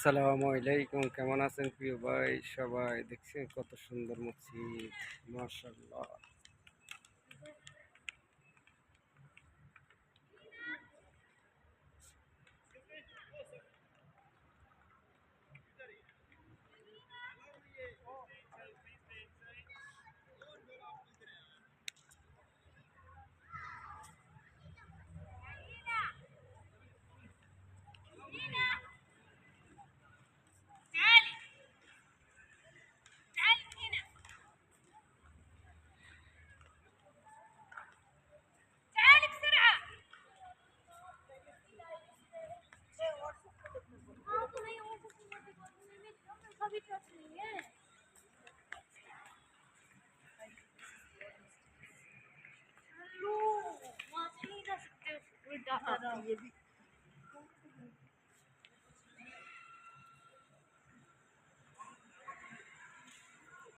আসসালামু আলাইকুম কেমন আছেন প্রিয় ভাই? সবাই দেখছেন কত সুন্দর মসজিদ মাশাল্লাহ ما